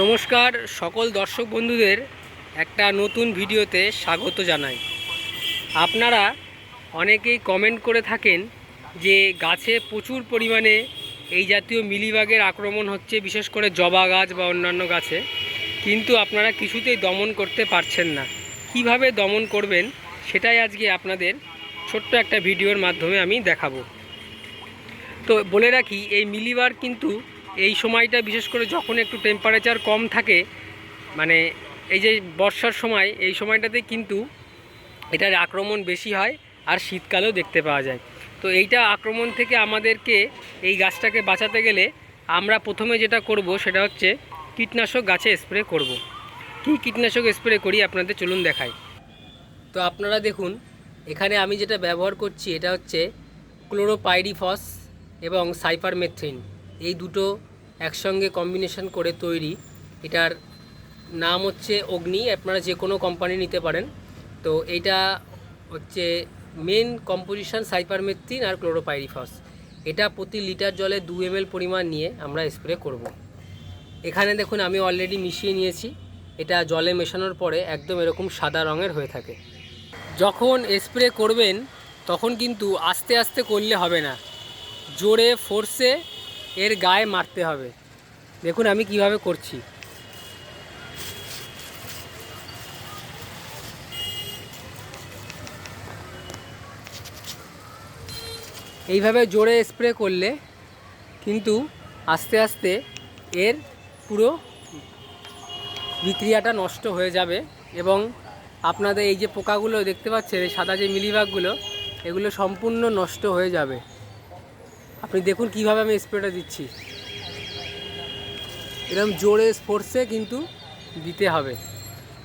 নমস্কার, সকল দর্শক বন্ধুদের একটা নতুন ভিডিওতে স্বাগত জানাই। আপনারা অনেকেই কমেন্ট করে থাকেন যে গাছে প্রচুর পরিমাণে এই জাতীয় মিলিবাগের আক্রমণ হচ্ছে, বিশেষ করে জবা গাছ বা অন্যান্য গাছে। কিন্তু আপনারা কিছুতেই দমন করতে পারছেন না। কীভাবে দমন করবেন সেটাই আজকে আপনাদের ছোট্ট একটা ভিডিওর মাধ্যমে আমি দেখাবো। তো বলে রাখি, এই মিলিবার কিন্তু এই সময়টা বিশেষ করে যখন একটু টেম্পারেচার কম থাকে মানে এই যে বর্ষার সময়, এই সময়টাতে কিন্তু এটার আক্রমণ বেশি হয় আর শীতকালেও দেখতে পাওয়া যায়। তো এইটা আক্রমণ থেকে আমাদেরকে এই গাছটাকে বাঁচাতে গেলে আমরা প্রথমে যেটা করব সেটা হচ্ছে কীটনাশক গাছে স্প্রে করব। কি কীটনাশক স্প্রে করি আপনাদের চলুন দেখাই। তো আপনারা দেখুন, এখানে আমি যেটা ব্যবহার করছি এটা হচ্ছে ক্লোরোপাইরিফস এবং সাইপারমেথ্রিন এই দুটো একসঙ্গে কম্বিনেশন করে তৈরি। এটার নাম হচ্ছে অগ্নি, আপনারা যে কোনো কোম্পানি নিতে পারেন। তো এটা হচ্ছে মেন কম্পোজিশন সাইপারমেথ্রিন আর ক্লোরোপাইরিফস এটা প্রতি লিটার জলে দু এম পরিমাণ নিয়ে আমরা স্প্রে করব। এখানে দেখুন, আমি অলরেডি মিশিয়ে নিয়েছি। এটা জলে মেশানোর পরে একদম এরকম সাদা রঙের হয়ে থাকে। যখন স্প্রে করবেন, তখন কিন্তু আস্তে আস্তে করলে হবে না। জোরে ফোর্সে এর গায়ে মারতে হবে। দেখুন আমি কীভাবে করছি। এইভাবে জোরে স্প্রে করলে কিন্তু আস্তে আস্তে এর পুরো বিক্রিয়াটা নষ্ট হয়ে যাবে এবং আপনাদের এই যে পোকাগুলো দেখতে পাচ্ছেন, এই সাদা যে মিলিবাগগুলো এগুলো সম্পূর্ণ নষ্ট হয়ে যাবে। আপনি দেখুন কীভাবে আমি স্প্রেটা দিচ্ছি। এরকম জোরে ফোর্সে কিন্তু দিতে হবে।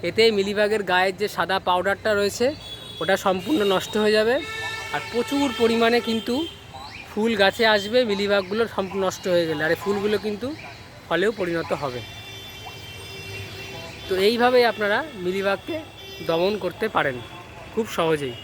এতে মিলিবাগের গায়ের যে সাদা পাউডারটা রয়েছে, ওটা সম্পূর্ণ নষ্ট হয়ে যাবে। আর প্রচুর পরিমাণে কিন্তু ফুল গাছে আসবে মিলিবাগগুলো সম্পূর্ণ নষ্ট হয়ে গেলে। আর ফুলগুলো কিন্তু ফলেও পরিণত হবে। তো এইভাবেই আপনারা মিলিবাগকে দমন করতে পারেন। খুব সহজেই।